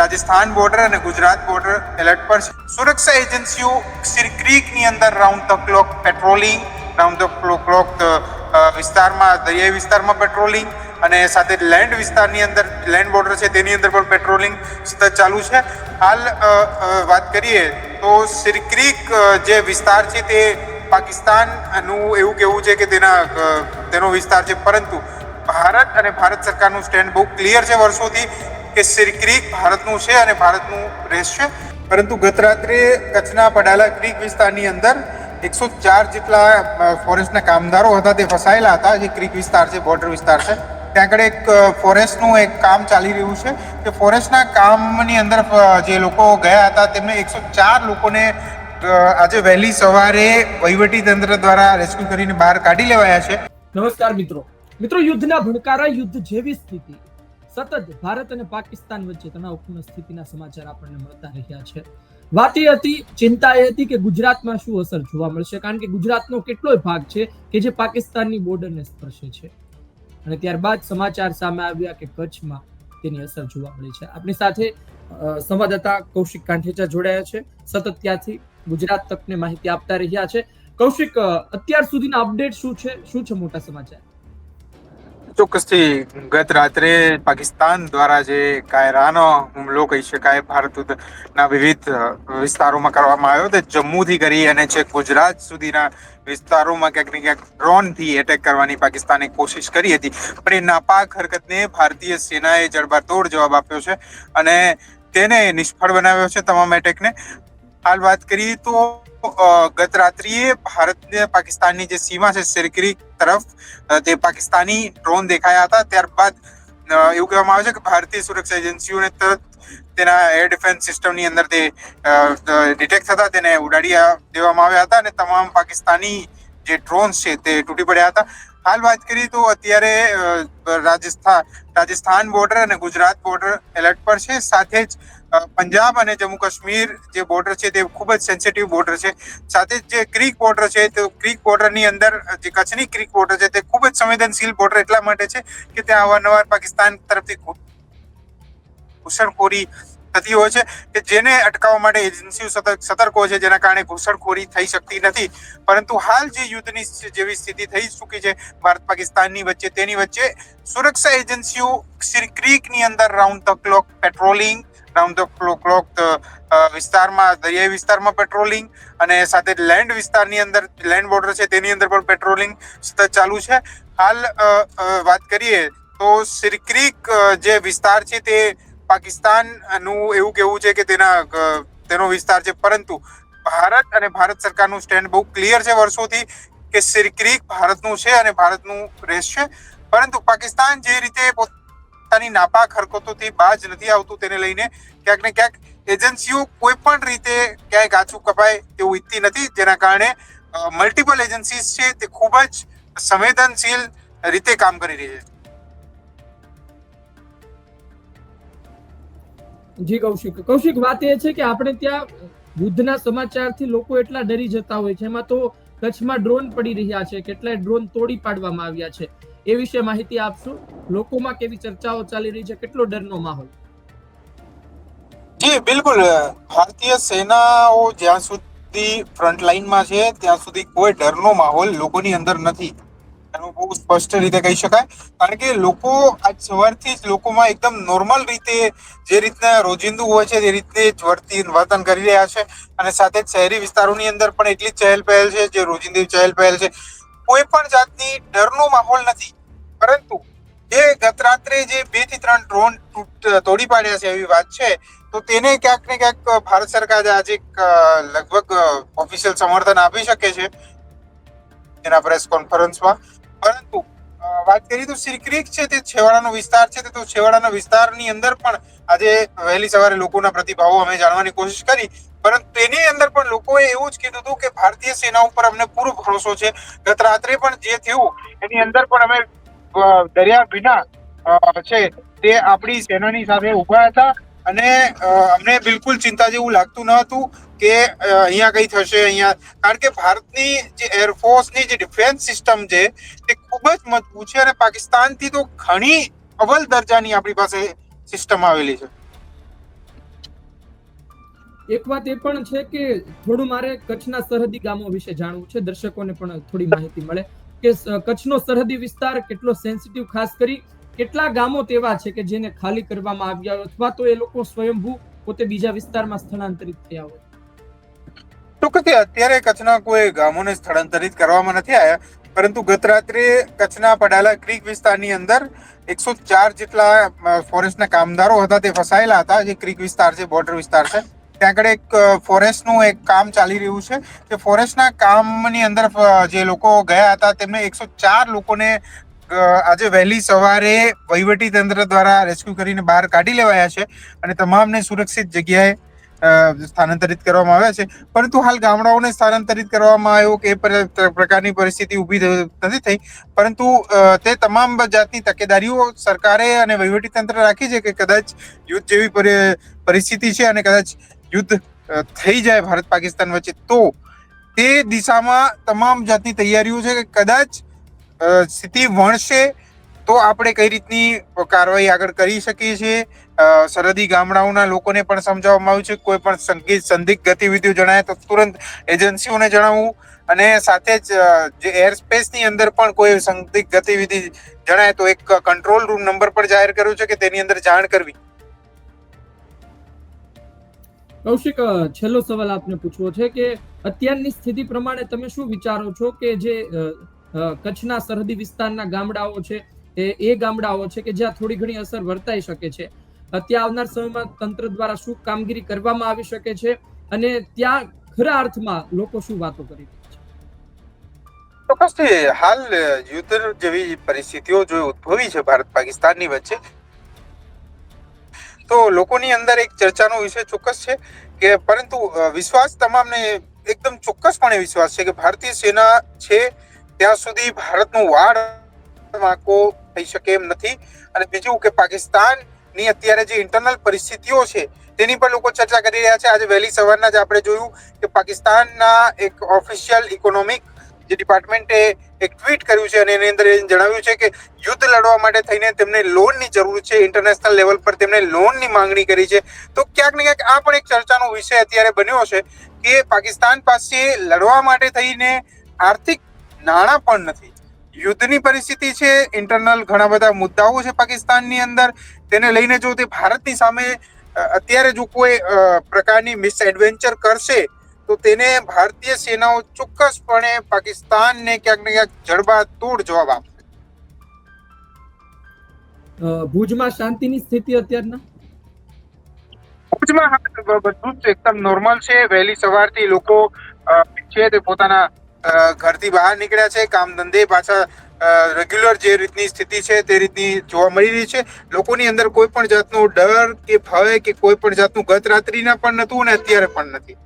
Rajasthan border અને Gujarat border alert પર છે. સુરક્ષા એજન્સીઓ સિરક્રીકની અંદર round the clock patrolling round the clock વિસ્તારમાં, દરિયાઈ વિસ્તારમાં પેટ્રોલિંગ અને સાથે લેન્ડ વિસ્તારની અંદર લેન્ડ બોર્ડર છે તેની અંદર પણ પેટ્રોલિંગ સતત ચાલુ છે. હાલ વાત કરીએ તો સિરક્રીક જે વિસ્તાર છે તે પાકિસ્તાનનું એવું કહેવું છે કે તેના તેનો વિસ્તાર છે. પરંતુ ભારત અને ભારત સરકારનું સ્ટેન્ડ બહુ ક્લિયર છે વર્ષોથી કે શ્રી ક્રીક ભારતનું છે અને ભારતનું રહેશે પરંતુ ગત રાત્રે કચ્છના પડાલા ક્રીક વિસ્તારની અંદર એકસો ચાર જેટલા ફોરેસ્ટના કામદારો હતા, તે ફસાયેલા હતા. જે ક્રીક વિસ્તાર છે બોર્ડર વિસ્તાર છે. ત્યાં આગળ એક ફોરેસ્ટનું એક કામ ચાલી રહ્યું છે. કે ફોરેસ્ટના કામની અંદર જે લોકો ગયા હતા, તેમને એકસો ચાર લોકોને આજે વહેલી સવારે વહીવટી તંત્ર દ્વારા રેસ્ક્યુ કરીને બહાર કાઢી લેવાયા છે. નમસ્કાર મિત્રો. મિત્રો, યુદ્ધના ભડકારા યુદ્ધ જેવી સ્થિતિ. સતત ભારત અને પાકિસ્તાન વચ્ચે તણાવપૂર્ણ સ્થિતિના સમાચાર આપણને મળતા રહ્યા છે. વાત એ હતી, ચિંતા એ હતી કે ગુજરાતમાં શું અસર જોવા મળશે? કારણ કે ગુજરાતનો કેટલોય ભાગ છે કે જે પાકિસ્તાનની બોર્ડરને સ્પર્શે છે. અને ત્યારબાદ સમાચાર સામે આવ્યા કે કચ્છમાં તેની અસર જોવા મળી છે. આપણી સાથે સંવાદદાતા કૌશિક કાંઠેચા જોડાયા છે. સતત ત્યાંથી ગુજરાત તકને માહિતી આપતા રહ્યા છે. કૌશિક અત્યાર સુધીના અપડેટ શું છે? શું છે મોટા સમાચાર? ચોક્કસથી ગત રાત્રે પાકિસ્તાન દ્વારા જે કાયરાનો હુમલો કહી શકાય, ભારતના વિવિધ વિસ્તારોમાં કરવામાં આવ્યો તે જમ્મુથી કરી અને છેક ગુજરાત સુધીના વિસ્તારોમાં ક્યાંક ને ક્યાંક ડ્રોનથી એટેક કરવાની પાકિસ્તાને કોશિશ કરી હતી. પણ એ નાપાક હરકતને ભારતીય સેનાએ જડબાતોડ જવાબ આપ્યો છે અને તેને નિષ્ફળ બનાવ્યો છે તમામ એટેકને. હાલ વાત કરીએ તો ગત રાત્રિએ ભારત પાકિસ્તાનની જે સીમા છે, સિરક્રી તરફ તે પાકિસ્તાની ડ્રોન દેખાયા હતા. ત્યારબાદ એવું કહેવામાં આવે છે કે ભારતીય સુરક્ષા એજન્સીઓને તરત તેના એર ડિફેન્સ સિસ્ટમની અંદર તે ડિટેક્ટ થતા તેને ઉડાડી દેવામાં આવ્યા હતા અને તમામ પાકિસ્તાની જે ડ્રોન્સ છે તે તૂટી પડ્યા હતા. હાલ વાત કરીએ તો અત્યારે રાજસ્થાન રાજસ્થાન બોર્ડર અને ગુજરાત બોર્ડર એલર્ટ પર છે. સાથે જ પંજાબ અને જમ્મુ કાશ્મીર જે બોર્ડર છે તે ખૂબ જ સેન્સિટિવ બોર્ડર છે. સાથે જ જે ક્રિક બોર્ડર છે, તો ક્રીક બોર્ડરની અંદર, જે કચ્છની ક્રીક બોર્ડર છે તે ખૂબ જ સંવેદનશીલ બોર્ડર એટલા માટે છે કે ત્યાં અવારનવાર પાકિસ્તાન તરફથી ઘૂસણખોરી થતી હોય છે કે જેને અટકાવવા માટે એજન્સીઓ સતર્ક હોય છે, જેના કારણે ઘૂસણખોરી થઈ શકતી નથી. પરંતુ હાલ જે યુદ્ધની જેવી સ્થિતિ થઈ ચૂકી છે, ભારત પાકિસ્તાનની વચ્ચે, તેની વચ્ચે સુરક્ષા એજન્સીઓ ક્રીકની અંદર round the clock patrolling round the clock વિસ્તારમાં, દરિયાઈ વિસ્તારમાં પેટ્રોલિંગ અને સાથે લેન્ડ વિસ્તારની અંદર લેન્ડ બોર્ડર છે, તેની અંદર પણ પેટ્રોલિંગ સતત ચાલુ છે. હાલ વાત કરીએ તો શ્રી ક્રીક જે વિસ્તાર છે તે પાકિસ્તાનનું એવું કહેવું છે કે તેના તેનો વિસ્તાર છે. પરંતુ ભારત અને ભારત સરકારનું સ્ટેન્ડ બહુ ક્લિયર છે વર્ષોથી કે સિરક્રીક ક્રીક ભારતનું છે અને ભારતનું રહેશે પરંતુ પાકિસ્તાન જે રીતે પોતાની નાપાક હરકતોથી બાજ નથી આવતું તેને લઈને ક્યાંક ને ક્યાંક એજન્સીઓ કોઈ પણ રીતે ક્યાંય ગાછું કપાય તેવું ઈચ્છતી નથી. જેના કારણે મલ્ટિપલ એજન્સીસ છે તે ખૂબ જ સંવેદનશીલ રીતે કામ કરી રહી છે. જી, કૌશિક. કૌશિક, વાત એ છે કે આપણે ત્યાં યુદ્ધના સમાચારથી લોકો એટલા ડરી જતા હોય છે. એમાં તો કચ્છમાં ડ્રોન પડી રહ્યા છે. કેટલાય ડ્રોન તોડી પાડવામાં આવ્યા છે. એ વિશે માહિતી આપશો? લોકોમાં કેવી ચર્ચાઓ ચાલી રહી છે? કેટલો ડરનો માહોલ? જી, બિલકુલ. ભારતીય સેનાઓ જ્યાં સુધી ફ્રન્ટ લાઈનમાં છે, ત્યાં સુધી કોઈ ડરનો માહોલ લોકોની અંદર નથી. બહુ સ્પષ્ટ રીતે કહી શકાય. કારણ કે લોકો આજ સવારથી જ લોકોમાં એકદમ નોર્મલ રીતે જે રીતના રોજિંદુ હોય છે તે રીતે જ વર્તી વર્તન કરી રહ્યા છે. અને સાથે જ શહેરી વિસ્તારોની અંદર પણ એટલી જ ચહેલ પહેલ છે, જે રોજિંદી ચહેલ પહેલ છે. કોઈ પણ જાતની ડરનો માહોલ નથી. પરંતુ જે ગત રાત્રે જે બેથી ત્રણ ડ્રોન તોડી પાડ્યા છે એવી વાત છે, તો તેને ક્યાંક ને ક્યાંક ભારત સરકાર આજે લગભગ ઓફિશિયલ સમર્થન આપી શકે છે. એના પ્રેસ કોન્ફરન્સમાં પરંતુ વાત કરીએ તો શ્રી છે તે છેવાડાનો વિસ્તાર છે તે તો છેવાડાના વિસ્તારની અંદર પણ આજે વહેલી સવારે લોકોના પ્રતિભાવો અમે જાણવાની કોશિશ કરી, પરંતુ તેની અંદર પણ લોકોએ એવું જ કીધું હતું કે ભારતીય સેના ઉપર અમને પૂરો ભરોસો છે. ગત રાત્રે પણ જે થયું, એની અંદર પણ અમે દરિયા વિના છે તે આપણી સેનાની સાથે ઊભા હતા. અને અમને બિલકુલ ચિંતા જેવું લાગતું ન હતું કે અહીંયા કઈ થશે, અહીંયા. કારણ કે ભારતની જે એરફોર્સની જે ડિફેન્સ સિસ્ટમ છે, તે ખૂબ જ મજબૂત છે અને પાકિસ્તાનથી તો ઘણી અવલ દરજાની આપણી પાસે સિસ્ટમ આવેલી છે. એક વાત એ પણ છે કે, થોડું મારે કચ્છના સરહદી ગામો વિશે જાણવું છે. દર્શકોને પણ થોડી માહિતી મળે કે કચ્છનો સરહદી વિસ્તાર કેટલો સેન્સિટિવ ખાસ કરી કેટલા ગામો તેવા છે કે જેને ખાલી કરવામાં આવ્યા હોય? અથવા તો એ લોકો સ્વયંભૂ પોતે બીજા વિસ્તારમાં સ્થળાંતરિત થયા હોય? ટૂંકથી અત્યારે કચ્છના કોઈ ગામોને સ્થળાંતરિત કરવામાં નથી આવ્યા, પરંતુ ગત રાત્રે કચ્છના પડાલા ક્રીક વિસ્તારની અંદર એકસો ચાર જેટલા ફોરેસ્ટના કામદારો હતા, તે ફસાયેલા હતા. જે ક્રીક વિસ્તાર છે બોર્ડર વિસ્તાર છે, ત્યાં આગળ એક ફોરેસ્ટનું એક કામ ચાલી રહ્યું છે. કે ફોરેસ્ટના કામની અંદર જે લોકો ગયા હતા, તેમને એકસો ચાર લોકોને આજે વહેલી સવારે વહીવટી તંત્ર દ્વારા રેસ્ક્યુ કરીને બહાર કાઢી લેવાયા છે અને તમામને સુરક્ષિત જગ્યાએ સ્થાનાંતરિત કરવામાં આવ્યા છે. પરંતુ હાલ ગામડાઓને સ્થાનાંતરિત કરવામાં આવ્યો કે પ્રકારની પરિસ્થિતિ ઊભી નથી થઈ. પરંતુ તે તમામ જાતની તકેદારીઓ સરકારે અને વહીવટી તંત્ર રાખી છે કે કદાચ યુદ્ધ જેવી પરી- પરિસ્થિતિ છે અને કદાચ યુદ્ધ થઈ જાય ભારત પાકિસ્તાન વચ્ચે, તો તે દિશામાં તમામ જાતની તૈયારીઓ છે કે કદાચ સ્થિતિ વણશે તો આપણે કઈ રીતની કાર્યવાહી આગળ કરી શકીએ છીએ? સરહદી ગામડાઓના લોકોને પણ સમજાવવામાં આવ્યું છે. કોઈ પણ સંગીત સંદિગ્ધ ગતિવિધિઓ જણાય તો તુરંત એજન્સીઓને જણાવવું અને સાથે જ જે એર સ્પેસની અંદર પણ કોઈ સંદિગ્ધ ગતિવિધિ જણાય તો એક કંટ્રોલ રૂમ નંબર પણ જાહેર કર્યો છે કે તેની અંદર જાણ કરવી. કૌશિક છેલ્લો સવાલ આપને પૂછવો છે કે અત્યારની સ્થિતિ પ્રમાણે તમે શું વિચારો છો કે જે કચ્છના સરહદી વિસ્તારના ગામડાઓ છે, એ એ ગામડાઓ છે કે જ્યાં થોડી ઘણી અસર વર્તાઈ શકે છે. ત્યાં આવનાર સમયમાં તંત્ર દ્વારા શું કામગીરી કરવામાં આવી શકે છે અને ત્યાં ખરા અર્થમાં લોકો શું વાતો કરી ચોક્કસથી હાલ યુદ્ધ જેવી પરિસ્થિતિઓ જો ઉદ્ભવી છે ભારત પાકિસ્તાનની વચ્ચે, તો લોકોની અંદર એક ચર્ચાનો વિષય ચોક્કસ છે કે પરંતુ વિશ્વાસ તમામને એકદમ ચોક્કસપણે વિશ્વાસ છે કે ભારતીય સેના છે ત્યાં સુધી ભારતનું વાળ વાંકો થઈ શકે એમ નથી. અને બીજું કે પાકિસ્તાનની અત્યારે જે ઇન્ટરનલ પરિસ્થિતિઓ છે, તેની પર લોકો ચર્ચા કરી રહ્યા છે. આજે વહેલી સવારના જ આપણે જોયું કે પાકિસ્તાનના એક ઓફિશિયલ ઇકોનોમિક જે ડિપાર્ટમેન્ટે એક ટ્વીટ કર્યું છે અને એની અંદર એ જણાવ્યું છે કે યુદ્ધ લડવા માટે થઈને તેમને લોનની જરૂર છે. ઇન્ટરનેશનલ લેવલ પર તેમણે લોનની માંગણી કરી છે. તો ક્યાંક ને ક્યાંક આ પણ એક ચર્ચાનો વિષય અત્યારે બન્યો છે કે પાકિસ્તાન પાસે લડવા માટે થઈને આર્થિક નાણાં પણ નથી. યુદ્ધની પરિસ્થિતિ છે ઇન્ટરનલ ઘણા બધા મુદ્દાઓ છે પાકિસ્તાનની અંદર. તેને લઈને જો તે ભારતની સામે અત્યારે જો કોઈ પ્રકારની મિસએડવેન્ચર કરશે તો તેને ભારતીય સેનાઓ ચોક્કસપણે પાકિસ્તાનને ક્યાંક ને ક્યાંક જડબાતોડ જવાબ આપશે. ભુજમાં શાંતિની સ્થિતિ અત્યારના? ભુજમાં બધું જ એકદમ નોર્મલ છે. વહેલી સવારથી લોકો છે તે પોતાના ઘરથી બહાર નીકળ્યા છે, કામ ધંધે પાછા રેગ્યુલર જે રીતની સ્થિતિ છે તે રીતની જોવા મળી રહી છે. લોકોની અંદર કોઈ પણ જાતનો ડર કે ભય કે કોઈ પણ જાતનું ગત રાત્રિના પણ નહોતું અને અત્યારે પણ નથી.